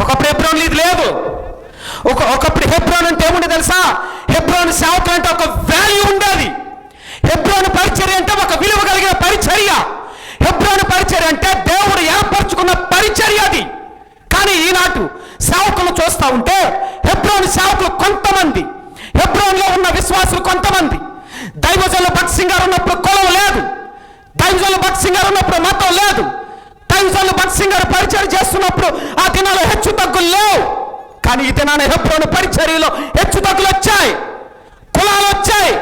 ఒకప్పుడు హెబ్రోన్ ఇది లేదు. ఒక ఒకప్పుడు హెబ్రోన్ అంటే ఏముండే తెలుసా? హెబ్రోన్ సేవకు అంటే ఒక వాల్యూ ఉండేది. హెబ్రోన్ పరిచర్య అంటే ఒక విలువ కలిగిన పరిచర్య. హెబ్రోన్ పరిచర్య అంటే దేవుడు ఏర్పరచుకున్న పరిచర్య అది. కానీ ఈనాటి సేవకులు చూస్తూ ఉంటే హెబ్రోన్ సేవకులు కొంతమంది. హెబ్రోన్లో ఉన్న విశ్వాసులు కొంతమంది. దైవజల భక్త్ సింగ్ గారు ఉన్నప్పుడు కులం లేదు. దైవజల భక్త్ సింగ్ గారు ఉన్నప్పుడు మతం లేదు. సార్లు భక్త్ సింగ్ గారు పరిచయం చేస్తున్నప్పుడు ఆ దినాలు హెచ్చు తగ్గులు లేవు. కానీ ఈ దినాన హెబ్రోన్ పరిచర్యలో హెచ్చు తగ్గులు వచ్చాయి. కులాలు వచ్చాయి.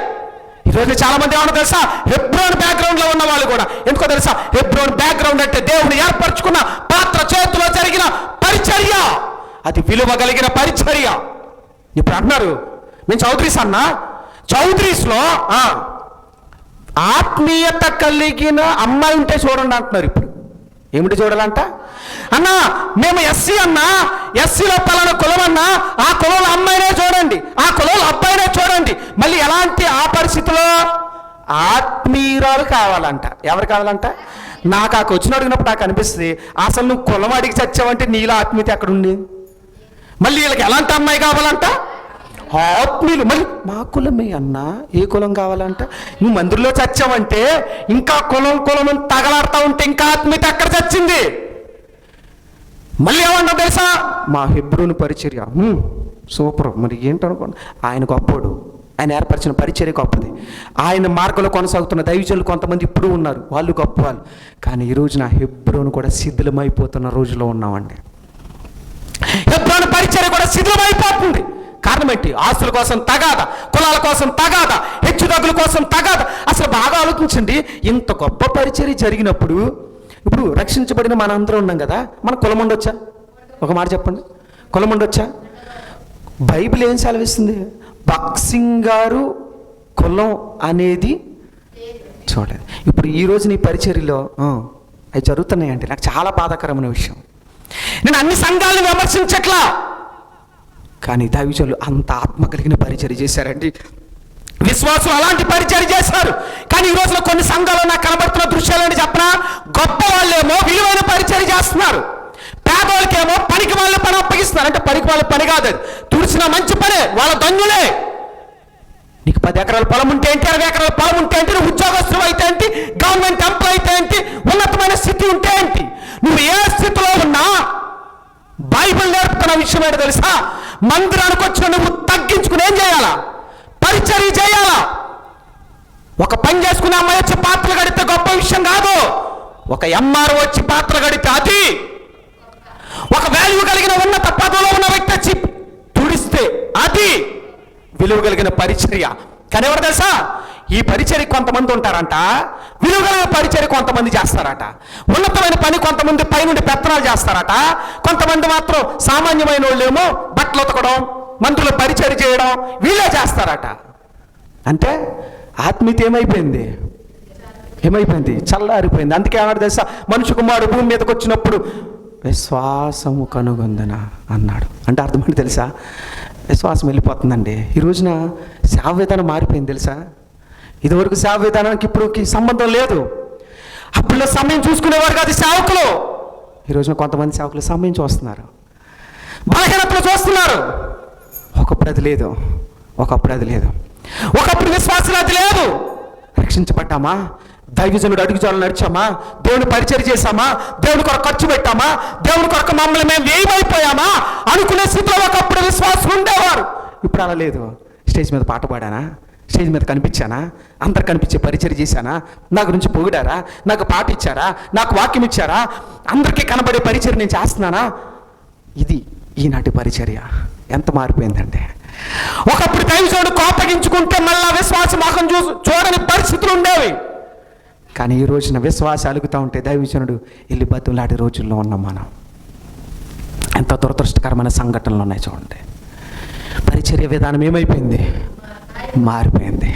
ఈరోజు చాలా మంది ఏమన్నా తెలుసా? హెబ్రోన్ బ్యాక్గ్రౌండ్లో ఉన్న వాళ్ళు కూడా. ఎందుకో తెలుసా? హెబ్రోన్ బ్యాక్గ్రౌండ్ అంటే దేవుని ఏర్పరచుకున్న పాత్ర చేతిలో జరిగిన పరిచర్య. అది విలువ కలిగిన పరిచర్య. ఇప్పుడు అంటున్నారు నేను చౌదరీస్ అన్నా. చౌదరీస్లో ఆ, ఆత్మీయత కలిగిన అమ్మాయి ఉంటే చూడండి అంటున్నారు ఇప్పుడు. ఏమిటి చూడాలంట? అన్నా మేము ఎస్సీ అన్నా ఎస్సీలో పలానా కులం అన్నా ఆ కులంలో అమ్మాయినే చూడండి ఆ కులంలో అబ్బాయినే చూడండి. మళ్ళీ ఎలాంటి ఆ పరిస్థితిలో ఆత్మీయురాలు కావాలంట. ఎవరు కావాలంట? నాకు ఆ క్వశ్చన్ అడిగినప్పుడు నాకు అనిపిస్తుంది అసలు నువ్వు కులం అడిగి చచ్చావంటే నీలో ఆత్మీయత ఎక్కడుంది? మళ్ళీ వీళ్ళకి ఎలాంటి అమ్మాయి కావాలంట? ఆత్మీయులు మళ్ళీ మా కులమే అన్నా ఏ కులం కావాలంట? నువ్వు మందిరంలో చచ్చావంటే ఇంకా కులం కులం అని తగలాడుతూ ఉంటే ఇంకా ఆత్మీయత ఎక్కడ చచ్చింది. మళ్ళీ ఏమన్నా తెలుసా? మా హిబ్రూని పరిచర్య. సూపర్. మరి ఏంటనుకోండి ఆయన గొప్పోడు. ఆయన ఏర్పరిచిన పరిచర్య గొప్పది. ఆయన మార్గంలో కొనసాగుతున్న దైవజనులు కొంతమంది ఇప్పుడు ఉన్నారు. వాళ్ళు గొప్ప వాళ్ళు కానీ ఈ రోజు నా హెబ్రోను కూడా శిథిలమైపోతున్న రోజులో ఉన్నామండి. హెబ్రోను పరిచర్య కూడా శిథిలమైపోతుంది. కారణం ఏంటి? ఆస్తుల కోసం తగాద కులాల కోసం తగాద హెచ్చుతగ్గుల కోసం తగాద. అసలు బాగా ఆలోచించండి. ఇంత గొప్ప పరిచర్య జరిగినప్పుడు ఇప్పుడు రక్షించబడిన మనందరం ఉన్నాం కదా. మన కులం ఉండొచ్చా? ఒక మాట చెప్పండి. కులం ఉండొచ్చా? బైబిల్ ఏం సెలవిస్తుంది? బక్సింగ్ గారు కులం అనేది చూడండి ఇప్పుడు ఈ రోజు నీ పరిచర్యలో అవి జరుగుతున్నాయండి. నాకు చాలా బాధాకరమైన విషయం. నేను అన్ని సంఘాలను విమర్శించట్లా. కానీ దైవజనులు అంత ఆత్మ కలిగిన పరిచయం చేశారండి. విశ్వాసం అలాంటి పరిచయం చేశారు. కానీ ఈ రోజున కొన్ని సంఘాలు నాకు కనబడుతున్న దృశ్యాలని చెప్పిన? గొప్ప వాళ్ళేమో విలువైన పరిచయం చేస్తున్నారు. పేదవాళ్ళకేమో పనికి వాళ్ళ పని అప్పగిస్తున్నారు. అంటే పనికి వాళ్ళ పని కాదు తుడిచిన మంచి పనే వాళ్ళ ధన్యులే. నీకు పది ఎకరాల పొలం ఉంటే ఏంటి? అరవై ఎకరాల పొలం ఉంటే ఏంటి? నువ్వు ఉద్యోగస్తులు అయితే ఏంటి? గవర్నమెంట్ ఎంప్లాయ్ అయితే ఏంటి? ఉన్నతమైన స్థితి ఉంటే ఏంటి? నువ్వు ఏ స్థితిలో ఉన్నా బైబిల్ నేర్పుతున్న విషయం ఏంటో తెలుసా? మందిరానికి వచ్చిన నువ్వు తగ్గించుకుని ఏం చేయాలా? పరిచర్య చేయాలా? ఒక పని చేసుకునే అమ్మాయి వచ్చి పాత్రలు గడితే గొప్ప విషయం కాదు. ఒక ఎంఆర్ వచ్చి పాత్ర గడితే అది. ఒక వాల్యూ కలిగిన ఉన్నత పదవిలో ఉన్న వ్యక్తి వచ్చి తుడిస్తే అది. విలువ కలిగిన పరిచర్య. కానీ ఎవరు తెలుసా? ఈ పరిచర్య కొంతమంది ఉంటారంట. విలువ కలిగిన కొంతమంది చేస్తారట. ఉన్నతమైన పని కొంతమంది పైనుండి పెత్తనాలు చేస్తారట. కొంతమంది మాత్రం సామాన్యమైన వాళ్ళేమో బట్టలు ఉతకడం మంత్రులు పరిచర్య చేయడం వీళ్ళే చేస్తారట. అంటే ఆత్మీయత ఏమైపోయింది? ఏమైపోయింది? చల్లారిపోయింది. అందుకే అన్నాడు తెలుసా? మనుషు కుమారుడు భూమి మీదకి వచ్చినప్పుడు విశ్వాసము కనుగొందన అన్నాడు. అంటే అర్థమైంది తెలుసా? విశ్వాసం వెళ్ళిపోతుందండి. ఈ రోజున సేవ విధానం మారిపోయింది తెలుసా? ఇదివరకు సేవ విధానానికి ఇప్పుడుకి సంబంధం లేదు. అప్పుడు సమయం చూసుకునేవారు కాదు సేవకులు. ఈ రోజున కొంతమంది సేవకులు సమయం చూస్తున్నారు. బలహీనతలు చూస్తున్నారు. ఒకప్పుడు అది లేదు. ఒకప్పుడు అది లేదు. ఒకప్పుడు విశ్వాసం అది లేదు. రక్షించబడ్డామా? దైవజనుడు అడుగుజాలు నడిచామా? దేవుని పరిచయం చేశామా? దేవుని కొరకు ఖర్చు పెట్టామా? దేవుని కొరకు మమ్మల్ని మేము వేయమైపోయామా అనుకునే స్థితిలో ఒకప్పుడు విశ్వాసం ఉండేవారు. ఇప్పుడు అలా లేదు. స్టేజ్ మీద పాట పాడానా? స్టేజ్ మీద కనిపించానా? అందరు కనిపించే పరిచయం చేశానా? నా గురించి పొగిడారా? నాకు పాట ఇచ్చారా? నాకు వాక్యం ఇచ్చారా? అందరికీ కనబడే పరిచయం నేను చేస్తున్నానా? ఇది ఈనాటి పరిచర్య. ఎంత మారిపోయిందంటే. ఒకప్పుడు దైవజోడు కోపగించుకుంటే మళ్ళా విశ్వాస మొహం చూ చూడని పరిస్థితులు ఉండేవి. కానీ ఈ రోజున విశ్వాస అలుగుతూ ఉంటే దైవజనుడు వెళ్ళి బతులాడి రోజుల్లో ఉన్నాం మనం. ఎంత దురదృష్టకరమైన సంఘటనలు ఉన్నాయి చూడండి. పరిచర్య విధానం ఏమైపోయింది? మారిపోయింది.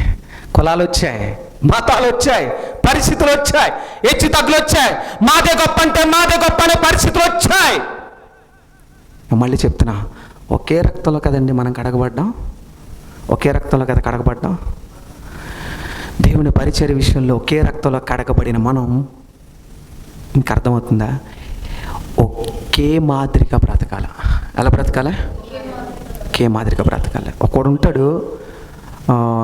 కులాలు వచ్చాయి మతాలు వచ్చాయి పరిస్థితులు వచ్చాయి హెచ్చు తగ్గులు వచ్చాయి మాదే గొప్ప అంటే మాదే గొప్ప అనే పరిస్థితులు వచ్చాయి మళ్ళీ చెప్తున్నా ఒకే రక్తంలో కదండి మనం కడగబడ్డాం? ఒకే రక్తంలో కదా కడగబడ్డాం? దేవుని పరిచయ విషయంలో ఒకే రక్తంలో కడగబడిన మనం ఇంక అర్థమవుతుందా? ఒకే మాదిరిగా బ్రతకాల. ఎలా బ్రతకాలే? ఒకే మాదిరిగా బ్రతకాలి. ఒకడు ఉంటాడు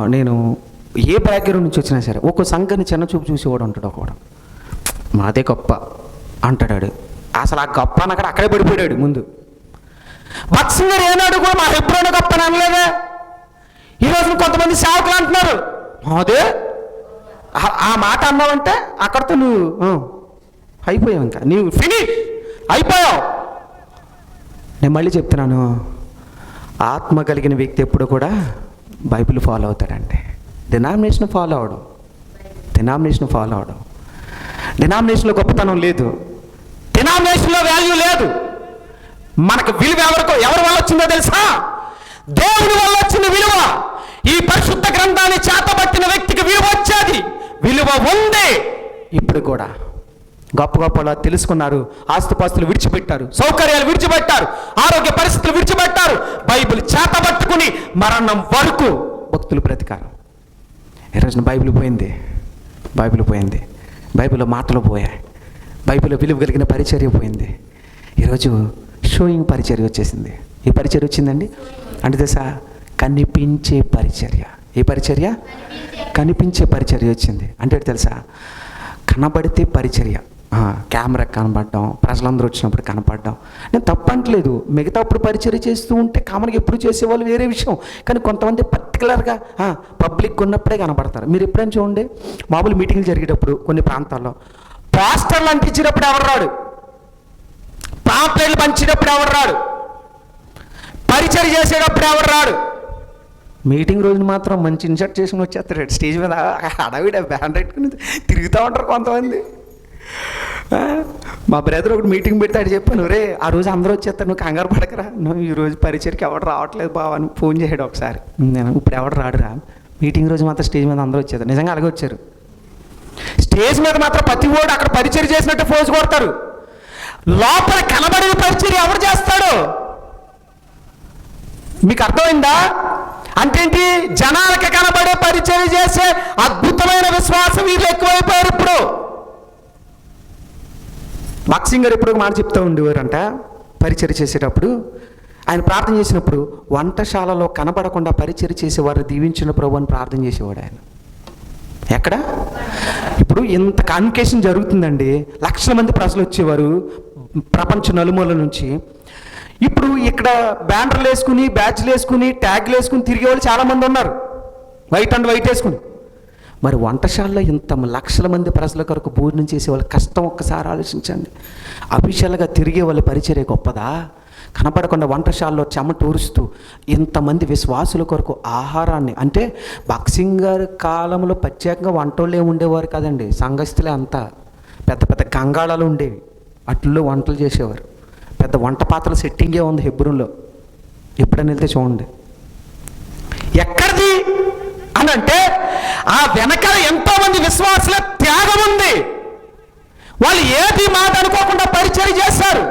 నేను ఏ బ్యాక్గ్రౌండ్ నుంచి వచ్చినా సరే ఒక్కో సంఘని చిన్న చూపు చూసేవాడు ఉంటాడు ఒకడు. మాదే గొప్ప అంటాడాడు. అసలు ఆ గొప్ప అని అక్కడ అక్కడే పడిపోయాడు ముందు. భక్సింగర్ ఏనాడు కూడా మా ఎప్పుడైనా గొప్ప అని అనలేదే? ఈరోజు కొంతమంది సేవకులు అంటున్నారు మాదే? ఆ- మాట అన్నావంటే అక్కడితో నువ్వు అయిపోయావు ఇంకా. నీవు ఫినిష్ అయిపోయావు. నేను మళ్ళీ చెప్తున్నాను ఆత్మ కలిగిన వ్యక్తి ఎప్పుడు కూడా బైబిల్ ఫాలో అవుతాడంటే. డినామినేషన్ ఫాలో అవడం. డినామినేషన్ ఫాలో అవడం. డినామినేషన్లో గొప్పతనం లేదు. డినామినేషన్లో వాల్యూ లేదు. మనకు విలువ ఎవరికో ఎవరి వల్ల వచ్చిందో తెలుసా? దేవుని వల్ల వచ్చిన విలువ. ఈ పరిశుద్ధ గ్రంథాన్ని చేతబట్టిన వ్యక్తికి విలువ వచ్చేది. విలువ ఉంది. ఇప్పుడు కూడా గొప్ప గొప్పలా తెలుసుకున్నారు ఆస్తుపాస్తులు విడిచిపెట్టారు సౌకర్యాలు విడిచిపెట్టారు ఆరోగ్య పరిస్థితులు విడిచిపెట్టారు బైబిల్ చేతబట్టుకుని మరణం వరకు భక్తులు బ్రతికారు. ఈ బైబిల్ పోయింది బైబిల్ పోయింది బైబిల్లో మాటలు పోయాయి బైబిల్లో విలువ కలిగిన పరిచర్య పోయింది. ఈరోజు షోయింగ్ పరిచర్య వచ్చేసింది. ఈ పరిచర్య వచ్చిందండి? అంటే తెలుసా? కనిపించే పరిచర్య. ఏ పరిచర్య? కనిపించే పరిచర్య వచ్చింది. అంటే తెలుసా? కనబడితే పరిచర్య. కెమెరా కనపడడం ప్రజలందరూ వచ్చినప్పుడు కనపడడం. నేను తప్పంటలేదు మిగతా అప్పుడు పరిచయం చేస్తూ ఉంటే కామన్గా ఎప్పుడు చేసేవాళ్ళు వేరే విషయం. కానీ కొంతమంది పర్టికులర్గా పబ్లిక్ ఉన్నప్పుడే కనపడతారు మీరు ఎప్పుడైనా చూడండి మామూలు మీటింగ్లు జరిగేటప్పుడు కొన్ని ప్రాంతాల్లో. పోస్టర్లు అంటించినప్పుడు ఎవరు రాడు? పాంప్లెట్లు పంచినప్పుడు ఎవరు రాడు? పరిచయం చేసేటప్పుడు ఎవరు రాడు? మీటింగ్ రోజున మాత్రం మంచి ఇన్సర్ట్ చేసుకుని వచ్చేస్తారు. స్టేజ్ మీద అడవిడ బ్యాండ్ పెట్టుకుని తిరుగుతూ ఉంటారు కొంతమంది. మా బ్రదర్ ఒకటి మీటింగ్ పెడితే అది చెప్పాను రే ఆ రోజు అందరూ వచ్చేస్తారు నువ్వు కంగారు పడకరా. నువ్వు ఈ రోజు పరిచయకి ఎవడు రావట్లేదు బావ అని ఫోన్ చేయడు ఒకసారి. నేను ఇప్పుడు ఎవడు రాడురా. మీటింగ్ రోజు మాత్రం స్టేజ్ మీద అందరూ వచ్చేది నిజంగా అలాగే వచ్చారు. స్టేజ్ మీద మాత్రం ప్రతి ఓడు అక్కడ పరిచయం చేసినట్టు ఫోజు కొడతారు. లోపల కనబడిన పరిచయం ఎవరు చేస్తాడు? మీకు అర్థమైందా? అంటే ఏంటి జనాలకి కనబడే పరిచయం చేసే అద్భుతమైన విశ్వాసం వీళ్ళు ఎక్కువైపోయారు ఇప్పుడు. బాక్సింగ్ గారు ఎప్పుడు మాట చెప్తూ ఉండేవారంట పరిచయం చేసేటప్పుడు. ఆయన ప్రార్థన చేసినప్పుడు వంటశాలలో కనబడకుండా పరిచయం చేసేవారు దీవించిన ప్రభు అని ప్రార్థన చేసేవాడు ఆయన. ఎక్కడ? ఇప్పుడు ఇంత కాన్వికేషన్ జరుగుతుందండి. లక్షల మంది ప్రజలు వచ్చేవారు ప్రపంచ నలుమూల నుంచి. ఇప్పుడు ఇక్కడ బ్యానర్లు వేసుకుని బ్యాచ్లు వేసుకుని ట్యాగ్లు వేసుకుని తిరిగే వాళ్ళు చాలామంది ఉన్నారు. వైట్ అండ్ వైట్ వేసుకుని. మరి వంటశాలలో ఇంత లక్షల మంది ప్రజల కొరకు భోజనం చేసే వాళ్ళ కష్టం ఒక్కసారి ఆలోచించండి. అఫీషియల్గా తిరిగే వాళ్ళ పరిచర్య గొప్పదా? కనపడకుండా వంటశాలలో చెమట ఊరుస్తూ ఇంతమంది విశ్వాసుల కొరకు ఆహారాన్ని అంటే బాక్సింగ్ గారి కాలంలో ప్రత్యేకంగా వంటోళ్ళే ఉండేవారు కదండి సంఘస్థులే అంతా. పెద్ద పెద్ద గంగాళాలు ఉండేవి అట్లలో వంటలు చేసేవారు. పెద్ద వంట పాత్రల సెట్టింగే ఉంది హెబ్రూన్లో. ఎప్పుడైనా వెళ్తే చూడండి. అని అంటే ఆ వెనకాల ఎంతోమంది విశ్వాసుల త్యాగం ఉంది. వాళ్ళు ఏది మాట అనుకోకుండా పరిచయం చేశారు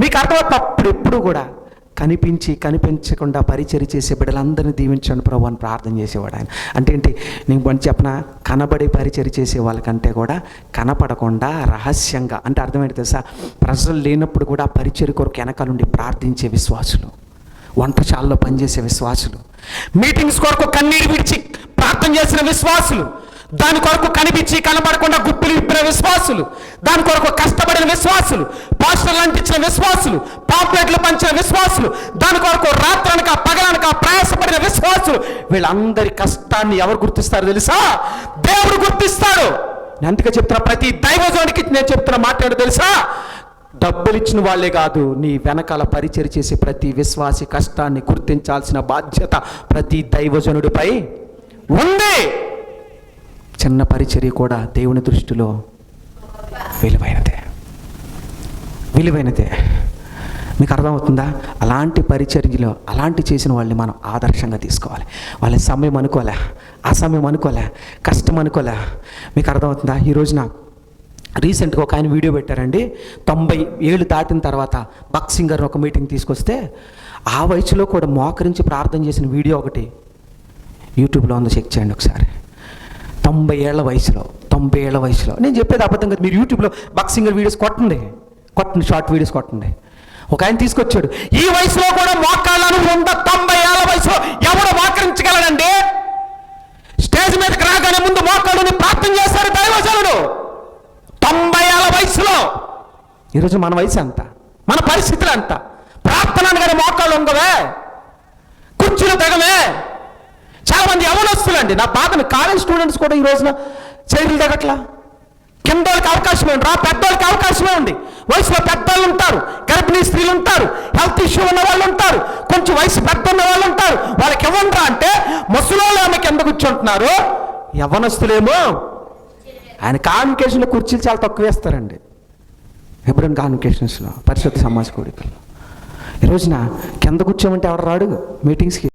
మీకు అర్థమవుతుంది అప్పుడు ఎప్పుడు కూడా కనిపించి కనిపించకుండా పరిచయం చేసే బిడ్డలందరినీ దీవించండి ప్రభు అని ప్రార్థన చేసేవాడు ఆయన. అంటే ఏంటి? నేను మంచి చెప్పిన? కనబడి పరిచయం చేసే వాళ్ళకంటే కూడా కనపడకుండా రహస్యంగా. అంటే అర్థమైంది తెలుసా? ప్రజలు లేనప్పుడు కూడా పరిచయం కొరకు వెనకాలండి ప్రార్థించే విశ్వాసులు. వంటశాలలో పనిచేసే విశ్వాసులు. మీటింగ్స్ కొరకు కన్నీరు విడిచి ప్రార్థన చేసిన విశ్వాసులు. దాని కొరకు కనిపించి కనబడకుండా గుప్పులు విప్పిన విశ్వాసులు. దాని కొరకు కష్టపడిన విశ్వాసులు. పాస్టర్లు అంటించిన విశ్వాసులు. పాంప్లెట్లు పంచిన విశ్వాసులు. దాని కొరకు రాత్రనక పగలనక ప్రయాసపడిన విశ్వాసులు. వీళ్ళందరి కష్టాన్ని ఎవరు గుర్తిస్తారు తెలుసా? దేవుడు గుర్తిస్తాడు. నేను అందుకే చెప్తున్నా ప్రతి దైవజోనికి నేను చెప్తున్న మాట్లాడు తెలుసా? డబ్బులు ఇచ్చిన వాళ్ళే కాదు నీ వెనకాల పరిచయం చేసే ప్రతి విశ్వాసి కష్టాన్ని గుర్తించాల్సిన బాధ్యత ప్రతి దైవజనుడిపై ఉంది. చిన్న పరిచర్య కూడా దేవుని దృష్టిలో విలువైనదే. విలువైనదే. మీకు అర్థమవుతుందా? అలాంటి పరిచర్యలో అలాంటి చేసిన వాళ్ళని మనం ఆదర్శంగా తీసుకోవాలి. వాళ్ళ సమయం అనుకోలే ఆ సమయం అనుకోలే కష్టం అనుకోలే మీకు అర్థమవుతుందా? ఈ రోజున రీసెంట్గా ఒక ఆయన వీడియో పెట్టారండి. తొంభై ఏళ్ళు దాటిన తర్వాత బక్సింగర్ ఒక మీటింగ్ తీసుకొస్తే ఆ వయసులో కూడా మోకరించి ప్రార్థన చేసిన వీడియో ఒకటి యూట్యూబ్లో ఉందో చెక్ చేయండి ఒకసారి. తొంభై ఏళ్ళ వయసులో తొంభై ఏళ్ళ వయసులో. నేను చెప్పేది అబద్ధం కదా మీరు యూట్యూబ్లో బక్సింగర్ వీడియోస్ కొట్టండి. కొట్టండి షార్ట్ వీడియోస్ కొట్టండి. ఒక ఆయన తీసుకొచ్చాడు. ఈ వయసులో కూడా మోకాళ్ళను వంద తొంభై ఏళ్ళ వయసులో ఎవడు మోకరించగలడండి స్టేజ్ మీదకి రాగానే ముందు మోకాళ్ళని ప్రార్థన చేశారు దైవజనుడు తొంభై ఏళ్ళ వయసులో ఈరోజు మన వయసు ఎంత? మన పరిస్థితులు ఎంత? ప్రార్థనను కానీ మోకాళ్ళు ఉండవే కుర్చీలు దిగమే చాలామంది యవనస్తులండి. నా బాధని కాలేజ్ స్టూడెంట్స్ కూడా ఈ రోజున చైర్లు దిగట్లా కింద వాళ్ళకి అవకాశమే ఉంది రా పెద్దోళ్ళకి అవకాశమే ఉంది. వయసులో పెద్దోళ్ళు ఉంటారు గర్భిణీ స్త్రీలు ఉంటారు హెల్త్ ఇష్యూ ఉన్న వాళ్ళు ఉంటారు కొంచెం వయసు పెద్ద ఉన్న వాళ్ళు ఉంటారు. వాళ్ళకి ఇవ్వండి అంటే ముసలోళ్ళు ఆమె కింద కూర్చుంటున్నారు. యవనస్తులేమో ఆయన కాన్వికేషన్లో కుర్చీలు చాలా తక్కువ వేస్తారండి. ఎప్పుడైనా కాన్వికేషన్స్లో పరిశుద్ధ సమాజ కోడికల్లో ఈ రోజున కింద కూర్చోమంటే ఎవరు రాడు? మీటింగ్స్కి